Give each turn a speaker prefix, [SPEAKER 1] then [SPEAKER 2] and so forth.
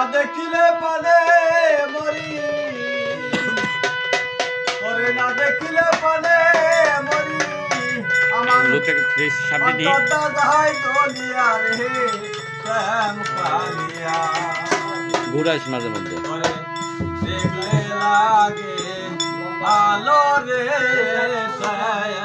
[SPEAKER 1] না দেখিলে পালে মরি। করে না দেখিলে পালে মরি। আমার
[SPEAKER 2] লোকটাকে ফ্রেশ সামনে দিই
[SPEAKER 1] অন্তরটা যাহাই দলিয়া রে শ্যাম কালিয়া
[SPEAKER 2] ঘুরাস মাঝে মধ্যে।
[SPEAKER 1] দেখলে লাগে ভালো রে শ্যাম